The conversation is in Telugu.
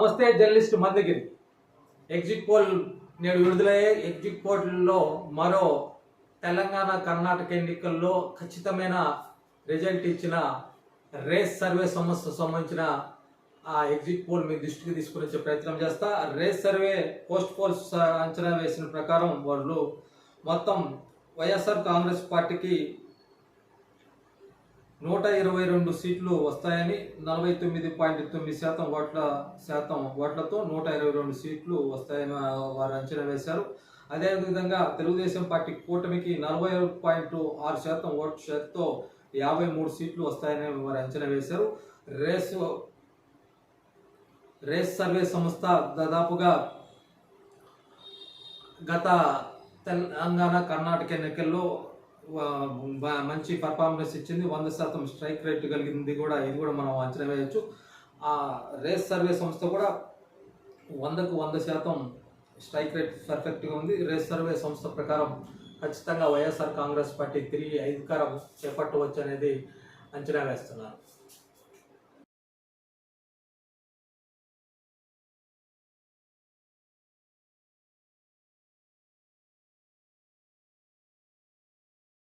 నమస్తే జర్నలిస్ట్ మందగిరి. ఎగ్జిట్ పోల్ నేడు విడుదలయ్యే ఎగ్జిట్ పోల్లో మరో తెలంగాణ కర్ణాటక ఎన్నికల్లో ఖచ్చితమైన రిజల్ట్ ఇచ్చిన రేస్ సర్వే సంస్థ సంబంధించిన ఆ ఎగ్జిట్ పోల్ మీ దృష్టికి తీసుకుని వచ్చే ప్రయత్నం చేస్తా. రేస్ సర్వే పోస్ట్ పోల్స్ అంచనా వేసిన ప్రకారం వాళ్ళు మొత్తం వైఎస్ఆర్ కాంగ్రెస్ పార్టీకి నూట ఇరవై రెండు సీట్లు వస్తాయని నలభై తొమ్మిది పాయింట్ తొమ్మిది శాతం ఓట్ల శాతం ఓట్లతో నూట ఇరవై రెండు సీట్లు వస్తాయని వారు అంచనా వేశారు. అదేవిధంగా తెలుగుదేశం పార్టీ కూటమికి నలభై పాయింట్ ఆరు శాతం ఓట్ శాతంతో యాభై మూడు సీట్లు వస్తాయని వారు అంచనా వేశారు. రేసు రేస్ సర్వే సంస్థ దాదాపుగా గత తెలంగాణ కర్ణాటక ఎన్నికల్లో మంచి పర్ఫార్మెన్స్ ఇచ్చింది. వంద శాతం స్ట్రైక్ రేట్ కలిగింది కూడా. ఇది కూడా మనం అంచనా వేయచ్చు. ఆ రేస్ సర్వే సంస్థ కూడా వందకు వంద శాతం స్ట్రైక్ రేట్ పర్ఫెక్ట్గా ఉంది. రేస్ సర్వే సంస్థ ప్రకారం ఖచ్చితంగా వైఎస్ఆర్ కాంగ్రెస్ పార్టీ తిరిగి అధికారం చేపట్టవచ్చు అనేది అంచనా వేస్తున్నారు.